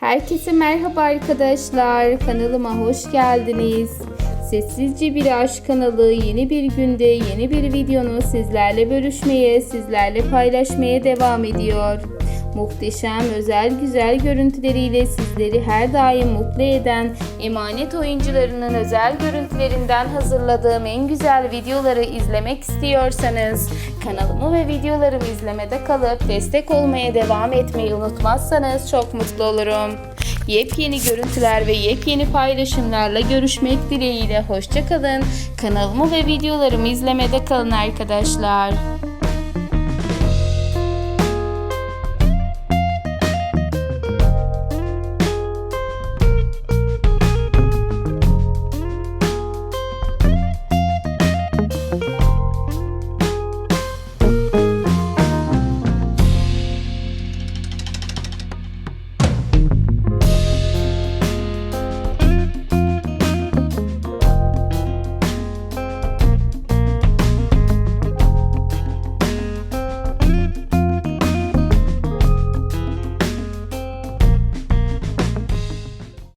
Herkese merhaba arkadaşlar. Kanalıma hoş geldiniz. Sessizce Bir Aşk kanalı yeni bir günde yeni bir videonu sizlerle bölüşmeye, sizlerle paylaşmaya devam ediyor. Muhteşem, özel, güzel görüntüleriyle sizleri her daim mutlu eden emanet oyuncularının özel görüntülerinden hazırladığım en güzel videoları izlemek istiyorsanız kanalımı ve videolarımı izlemede kalıp destek olmaya devam etmeyi unutmazsanız çok mutlu olurum. Yepyeni görüntüler ve yepyeni paylaşımlarla görüşmek dileğiyle hoşçakalın. Kanalımı ve videolarımı izlemede kalın arkadaşlar.